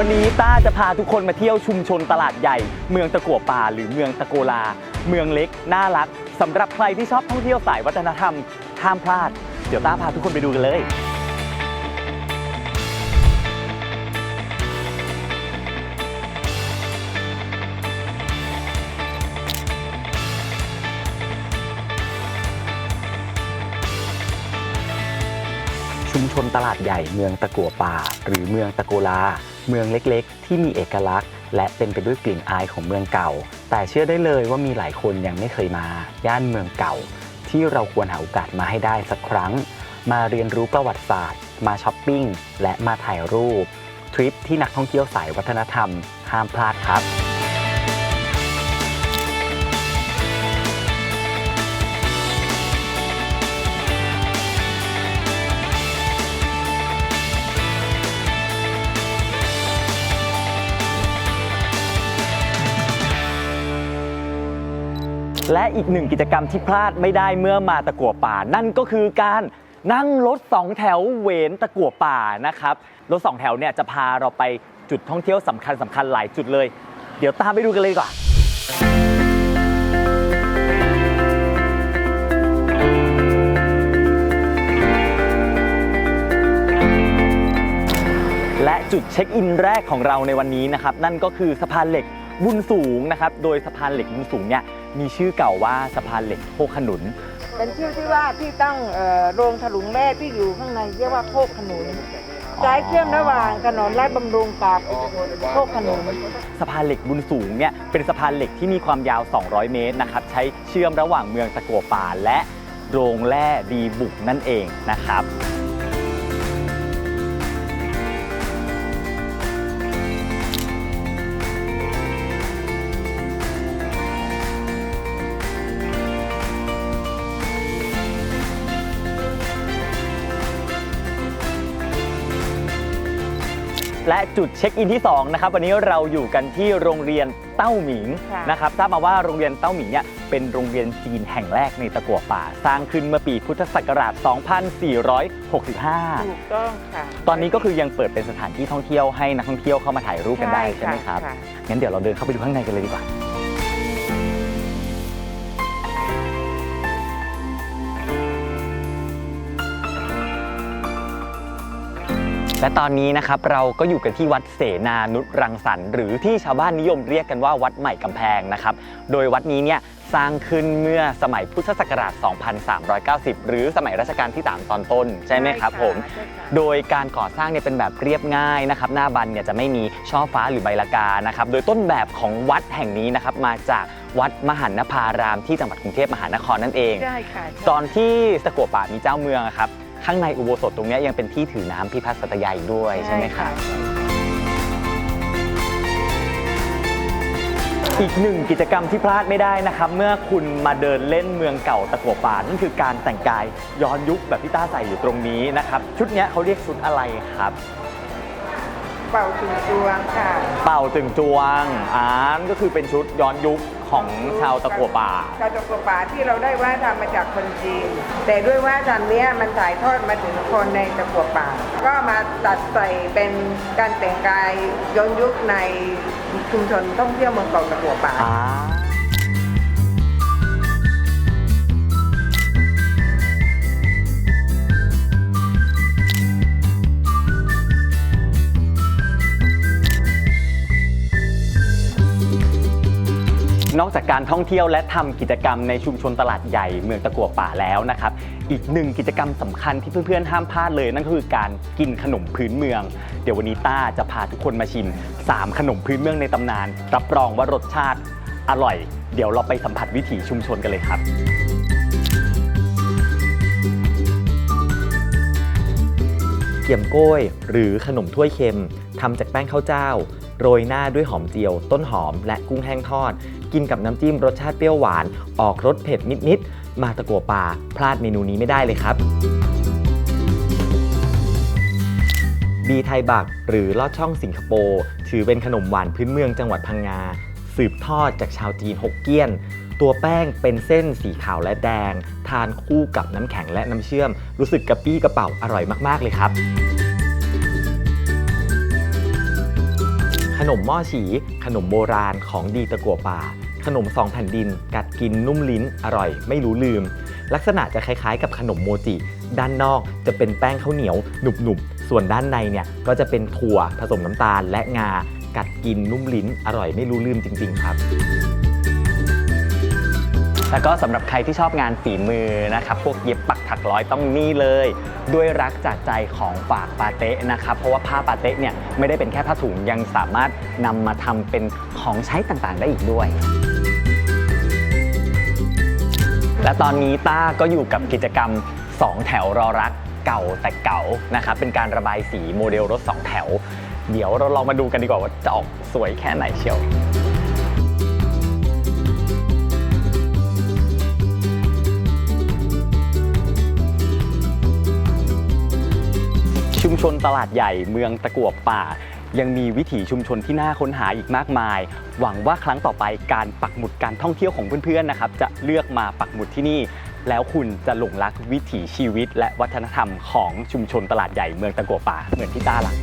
วันนี้ต้าจะพาทุกคนมาเที่ยวชุมชนตลาดใหญ่ เมืองตะกัวป่า หรือเมืองตะโกลา เมืองเล็กน่ารักสำหรับใครที่ชอบท่องเที่ยวสายวัฒนธรรมห้ามพลาด เดี๋ยวต้าพาทุกคนไปดูกันเลยชุมชนตลาดใหญ่เมืองตะกัวป่า หรือเมืองตะโกลา เมืองเล็กๆ ที่มีเอกลักษณ์ และเต็มไปด้วยกลิ่นอายของเมืองเก่า แต่เชื่อได้เลยว่ามีหลายคนยังไม่เคยมา ย่านเมืองเก่า ที่เราควรหาโอกาสมาให้ได้สักครั้ง มาเรียนรู้ประวัติศาสตร์ มาช้อปปิ้ง และมาถ่ายรูป ทริปที่นักท่องเที่ยวสายวัฒนธรรม ห้ามพลาดครับ และอีกหนึ่งกิจกรรมที่พลาดไม่ได้เมื่อมาตะกั่วป่า นั่นก็คือการนั่งรถสองแถวเวนตะกั่วป่านะครับรถสองแถวเนี่ยจะพาเราไปจุดท่องเที่ยวสำคัญสำคัญหลายจุดเลย เดี๋ยวตามไปดูกันเลยดีกว่าและจุดเช็คอินแรกของเราในวันนี้นะครับนั่นก็คือสะพานเหล็กบุญสูงนะครับโดยสะพานเหล็กบุญสูงเนี่ย มีชื่อเก่าว่าสะพานเหล็กโคกขนุน เป็นชื่อที่ว่าที่ตั้งเอ่อโรงถลุงแร่ที่อยู่ข้างในเรียกว่าโคกขนุนสายเชื่อมระหว่างถนนลาดบำรุงกับโคกขนุนสะพานเหล็กบุญสูงเนี่ยเป็นสะพานเหล็กที่มีความยาว 200 เมตรนะครับใช้เชื่อมระหว่างเมืองตะกัวป่าและโรงแร่ดีบุกนั่นเองนะครับ และจุดเช็คอินที่2นะครับวันนี้เราอยู่กันที่โรงเรียนเต้าหมิงค่ะนะครับทราบมาว่าโรงเรียนเต้าหมิงเนี่ยเป็นโรงเรียนจีนแห่งแรกในตะกัวป่า สร้างขึ้นเมื่อปีพุทธศักราช 2465 ถูกต้องค่ะตอนนี้ก็คือยังเปิดเป็นสถานที่ท่องเที่ยวให้นักท่องเที่ยวเข้ามาถ่ายรูปกันได้ใช่ไหมครับะงั้นเดี๋ยวเราเดินเข้าไปดูข้างในกันเลยดีกว่า และตอนนี้นะครับเราก็อยู่กันที่วัดเสนานุษรังสรรค์หรือที่ชาวบ้านนิยมเรียกกันว่าวัดใหม่กำแพงนะครับ โดยวัดนี้เนี่ยสร้างขึ้นเมื่อสมัยพุทธศักราช 2390 หรือสมัยรัชกาลที่ 3 ตอนต้น ใช่ไหมครับผมใช่ค่ะโดยการก่อสร้างเนี่ยเป็นแบบเรียบง่ายนะครับ หน้าบันเนี่ยจะไม่มีช่อฟ้าหรือใบละกานะครับ โดยต้นแบบของวัดแห่งนี้นะครับมาจากวัดมหันนภารามที่จังหวัดกรุงเทพมหานครนั่นเอง ใช่ค่ะใช่ตอนที่สะกัวป่ามีเจ้าเมืองอะครับ ข้างในอุโบสถตรงเนี้ยยังเป็นที่ถือน้ำพิพัฒน์สัตยาอีกด้วยใช่ไหมครับอีกหนึ่งกิจกรรมที่พลาดไม่ได้นะครับ เมื่อคุณมาเดินเล่นเมืองเก่าตะกัวป่านั่นคือการแต่งกายย้อนยุคแบบที่ต้าใส่อยู่ตรงนี้นะครับ ชุดเนี้ยเขาเรียกชุดอะไรครับ เป่าถึงจวงค่ะ เป่าตึงจวงอ่านก็คือเป็นชุดย้อนยุค ของชาวตะกัวป่า ชาวตะกัวป่าที่เราได้ว่าทำมาจากคนจีน แต่ด้วยว่าทำเนี้ยมันถ่ายทอดมาถึงคนในตะกัวป่า ก็มาตัดใส่เป็นการแต่งกายย้อนยุคในชุมชนท่องเที่ยวเมืองเก่าตะกัวป่า นอกจากการท่องเที่ยวและทำกิจกรรมในชุมชนตลาดใหญ่เมืองตะกัวป่าแล้วนะครับ อีกหนึ่งกิจกรรมสำคัญที่เพื่อนๆห้ามพลาดเลยนั่นก็คือการกินขนมพื้นเมือง เดี๋ยววันนี้ต้าจะพาทุกคนมาชิม 3 ขนมพื้นเมืองในตำนาน รับรองว่ารสชาติอร่อย เดี๋ยวเราไปสัมผัสวิถีชุมชนกันเลยครับเกี๊ยมโก้ยหรือขนมถ้วยเค็มทำจากแป้งข้าวเจ้า โรยหน้าด้วยหอมเจียว ต้นหอม และกุ้งแห้งทอด กินกับน้ำจิ้มรสชาติเปรี้ยวหวาน ออกรสเผ็ดนิดๆ มาตะกัวป่าพลาดเมนูนี้ไม่ได้เลยครับ บีไทยบักหรือลอดช่องสิงคโปร์ถือเป็นขนมหวานพื้นเมืองจังหวัดพังงา สืบทอดจากชาวจีนฮกเกี้ยนตัวแป้งเป็นเส้นสีขาวและแดง ทานคู่กับน้ำแข็งและน้ำเชื่อม รู้สึกกระปี้กระเป๋าอร่อยมาก ๆ เลยครับ ขนมหม้อฉี ขนมโบราณของดีตะกัวป่า ขนมสองแผ่นดิน กัดกินนุ่มลิ้นอร่อย ไม่รู้ลืม ลักษณะจะคล้ายๆ กับขนมโมจิ ด้านนอกจะเป็นแป้งข้าวเหนียวหนุบๆ ส่วนด้านในเนี่ยก็จะเป็นถั่วผสมน้ำตาลและงา กัดกินนุ่มลิ้นอร่อยไม่รู้ลืมจริง ๆ ครับ แล้วก็สำหรับใครที่ชอบงานฝีมือนะครับ พวกเย็บปักถักร้อยต้องนี่เลย ด้วยรักจากใจของฝากปาเต๊ะนะครับ เพราะว่าผ้าปาเต๊ะเนี่ยไม่ได้เป็นแค่ผ้าถุงยังสามารถนำมาทำเป็นของใช้ต่างๆ ได้อีกด้วยและตอนนี้ต้าก็อยู่กับกิจกรรม 2 แถวรอรักเก่าแต่เก่านะครับเป็นการระบายสีโมเดลรถ 2 แถว เดี๋ยวเราลองมาดูกันดีกว่าว่าจะออกสวยแค่ไหนเชียว นตลาดใหญ่เมืองตะกั่วป่า ยังมีวิถีชุมชนที่น่าค้นหาอีกมากมาย หวังว่าครั้งต่อไปการปักหมุดการท่องเที่ยวของเพื่อนๆนะครับ จะเลือกมาปักหมุดที่นี่ แล้วคุณจะหลงรักวิถีชีวิต และวัฒนธรรมของชุมชนตลาดใหญ่เมืองตะกั่วป่าเหมือนที่ต้าหลัง